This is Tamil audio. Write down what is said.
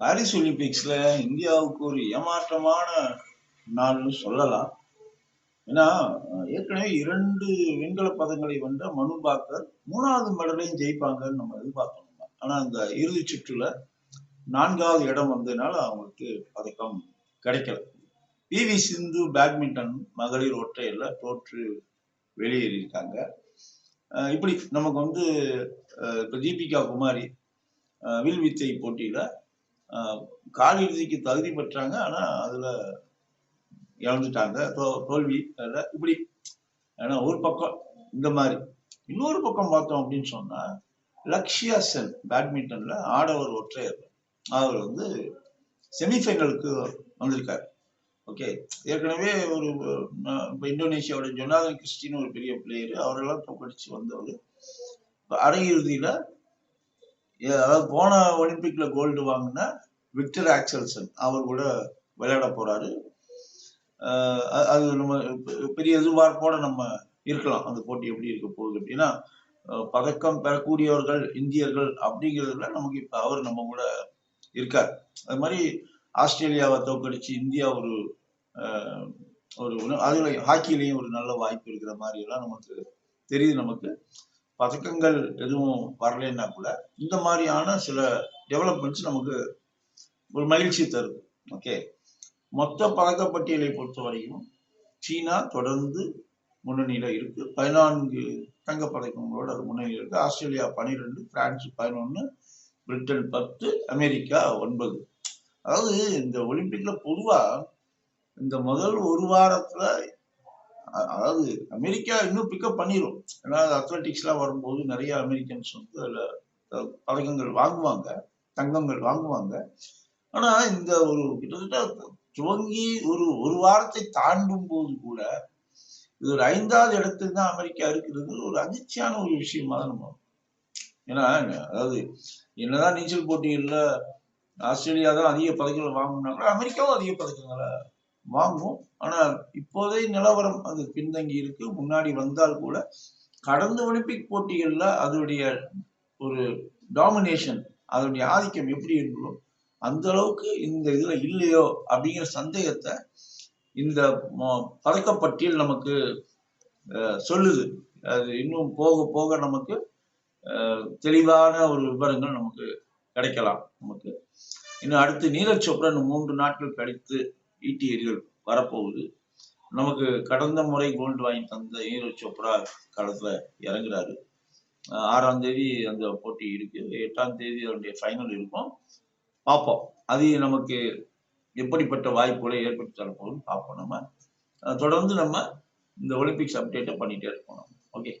பாரிஸ் ஒலிம்பிக்ஸ்ல இந்தியாவுக்கு ஒரு ஏமாற்றமான நாள்னு சொல்லலாம். ஏன்னா ஏற்கனவே இரண்டு வெண்கல பதங்களை வென்ற மனு பாக்கர் மூணாவது மெடலையும் ஜெயிப்பாங்கன்னு நம்ம எதிர்பார்த்தோம். ஆனா அந்த இறுதி சுற்றுல நான்காவது இடம் வந்ததுனால அவங்களுக்கு பதக்கம் கிடைக்கல. பி வி சிந்து பேட்மிண்டன் மகளிர் ஒற்றையில தோற்று வெளியேறியிருக்காங்க. இப்படி நமக்கு வந்து இப்போ தீபிகா குமாரி வில்வித்தை வில் வித்தை போட்டியில காலிறுதிக்கு தகுதி பெற்றாங்க. ஆனா அதுல இழந்துட்டாங்க. தோல்வி இப்படி ஏன்னா ஒரு பக்கம் இந்த மாதிரி. இன்னொரு பக்கம் பார்த்தோம் அப்படின்னு சொன்னா லக்ஷ்யா சென் பேட்மிண்டன்ல ஆடவர் ஒற்றையர். அவர் வந்து செமிஃபைனலுக்கு வந்திருக்காரு. ஓகே. ஏற்கனவே ஒரு அஹ், இந்தோனேஷியாவோட ஜொனாதன் கிறிஸ்டின் ஒரு பெரிய பிளேயர் அவரெல்லாம் தோக்கடிச்சு வந்தவர். இப்ப அரையிறுதியில அதாவது போன ஒலிம்பிக்ல கோல்டு வாங்கின விக்டர் ஆக்சல்சன் அவர் கூட விளையாட போறாரு. அது நம்ம பெரிய எதிர்பார்ப்போட நம்ம இருக்கலாம். அந்த போட்டி எப்படி இருக்க போகுது அப்படின்னா பதக்கம் பெறக்கூடியவர்கள் இந்தியர்கள் அப்படிங்கிறதுல நமக்கு இப்ப அவர் நம்ம கூட இருக்கார். அது மாதிரி ஆஸ்திரேலியாவை தோக்கடிச்சு இந்தியா ஒரு அஹ், ஒரு அதுல ஹாக்கிலையும் ஒரு நல்ல வாய்ப்பு இருக்கிற மாதிரி எல்லாம் நமக்கு தெரியுது நமக்கு. பதக்கங்கள் எதுவும் வரலைன்னா கூட இந்த மாதிரியான சில டெவலப்மெண்ட்ஸ் நமக்கு ஒரு மகிழ்ச்சி தருது ஓகே மொத்த பதக்கப்பட்டியலை பொறுத்த வரைக்கும் சீனா தொடர்ந்து முன்னணியில இருக்கு. பதினான்கு தங்க பதக்கங்களோட அது முன்னணியில இருக்கு. ஆஸ்திரேலியா பனிரெண்டு பிரான்ஸ் பதினொன்று பிரிட்டன் பத்து அமெரிக்கா ஒன்பது. அதாவது இந்த ஒலிம்பிக்ல பொதுவா இந்த முதல் ஒரு வாரத்துல அதாவது அமெரிக்கா இன்னும் பிக்கப் பண்ணிடும் ஏன்னா அத்லட்டிக்ஸ்லாம் வரும்போது நிறைய அமெரிக்கன்ஸ் வந்து அதில் பதக்கங்கள் வாங்குவாங்க தங்கங்கள் வாங்குவாங்க. ஆனா இந்த ஒரு கிட்டத்தட்ட துவங்கி ஒரு ஒரு வாரத்தை தாண்டும் போது கூட இது ஒரு ஐந்தாவது இடத்துக்கு தான் அமெரிக்கா இருக்கிறது ஒரு அதிர்ச்சியான ஒரு விஷயமா தான் நம்ம ஏன்னா அதாவது என்னதான் நீச்சல் போட்டிகள்ல ஆஸ்திரேலியா தான் அதிக பதக்கங்களை வாங்கினாங்களோ அமெரிக்காவும் அதிக பதக்கங்களை வாங்குவோம். ஆனா இப்போதைய நிலவரம் அது பின்தங்கி இருக்கு. முன்னாடி வந்தால் கூட கடந்த ஒலிம்பிக் போட்டிகளில் அதோடைய ஒரு டாமினேஷன் அதனுடைய ஆதிக்கம் எப்படி இருந்ததோ அந்த அளவுக்கு இந்த இதுல இல்லையோ அப்படிங்கிற சந்தேகத்தை இந்த பதக்கப்பட்டியல் நமக்கு அஹ், சொல்லுது. அது இன்னும் போக போக நமக்கு அஹ், தெளிவான ஒரு விவரங்கள் நமக்கு கிடைக்கலாம். நமக்கு. இன்னும் அடுத்து நீரஜ் சோப்ரா மூன்று நாட்கள் கழித்து ஈட்டி எரிகள் வரப்போகுது. நமக்கு கடந்த முறை கோல்டு வாங்கி தந்த நீரஜ் சோப்ரா களத்துல இறங்குறாரு. ஆறாம் தேதி அந்த போட்டி இருக்கு. எட்டாம் தேதி அதனுடைய ஃபைனல் இருக்கும். பார்ப்போம். அது நமக்கு எப்படிப்பட்ட வாய்ப்புகளை ஏற்படுத்தி தரப்போகுதுன்னு பார்ப்போம் நம்ம. தொடர்ந்து நம்ம இந்த ஒலிம்பிக்ஸ் அப்டேட்டை பண்ணிட்டே இருப்போம் ஓகே